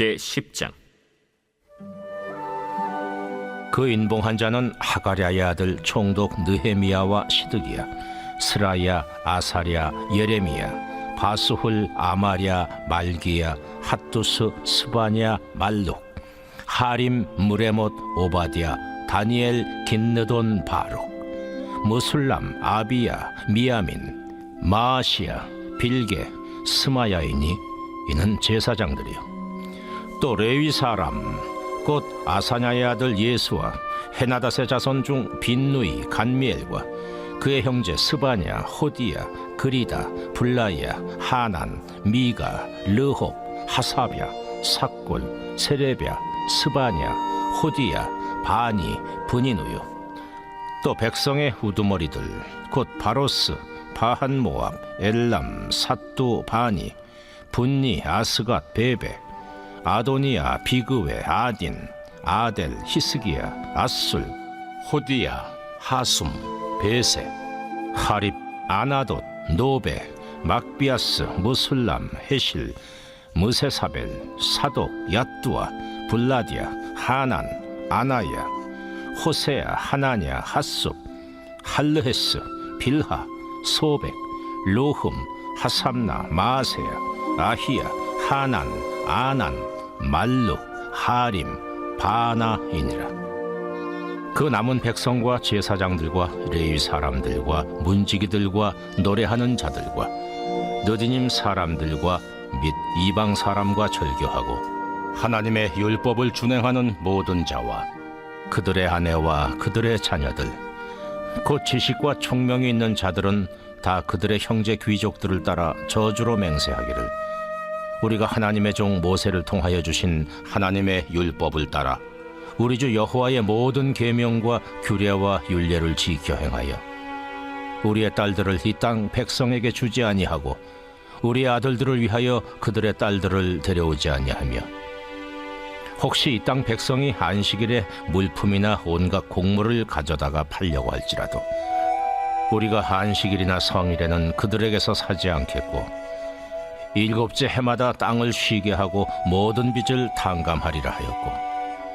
제 10장. 그 인봉한 자는 하가랴의 아들 총독 느헤미야와 시드기야 스라야 아사랴 예레미야 바스훌 아마랴 말기야 핫두스 스바냐 말룩 하림 무레못 오바디아 다니엘 긴느돈 바룩 무술람 아비야 미야민 마아시야 빌게 스마야이니 이는 제사장들이요 또 레위 사람 곧 아사냐의 아들 예수와 헤나닷의 자손 중 빈누이 간미엘과 그의 형제 스바냐 호디야 그리다 블라야 하난 미가 르홉 하사랴 삭골 세레랴 스바냐 호디야 바니 분이누요. 또 백성의 우두머리들 곧 바로스 바한 모압 엘람 사뚜 바니 분니 아스갓 베베 아도니아 비그웨 아딘 아델 히스기야 아술 호디야 하숨 베세 하립 아나돗 노베 막비아스 무술람 헤실 무세사벨 사독 야뚜아 블라디아 하난 아나야 호세야 하나냐 핫숲 할르헤스 빌하 소백 로흠 하삼나 마세야 아히야 하난 아난 말룩 하림 바나이니라. 그 남은 백성과 제사장들과 레위 사람들과 문지기들과 노래하는 자들과 느디님 사람들과 및 이방 사람과 절교하고 하나님의 율법을 준행하는 모든 자와 그들의 아내와 그들의 자녀들 곧 지식과 총명이 있는 자들은 다 그들의 형제 귀족들을 따라 저주로 맹세하기를 우리가 하나님의 종 모세를 통하여 주신 하나님의 율법을 따라 우리 주 여호와의 모든 계명과 규례와 율례를 지켜 행하여 우리의 딸들을 이 땅 백성에게 주지 아니하고 우리의 아들들을 위하여 그들의 딸들을 데려오지 아니하며 혹시 이 땅 백성이 안식일에 물품이나 온갖 곡물을 가져다가 팔려고 할지라도 우리가 안식일이나 성일에는 그들에게서 사지 않겠고 일곱째 해마다 땅을 쉬게 하고 모든 빚을 탕감하리라 하였고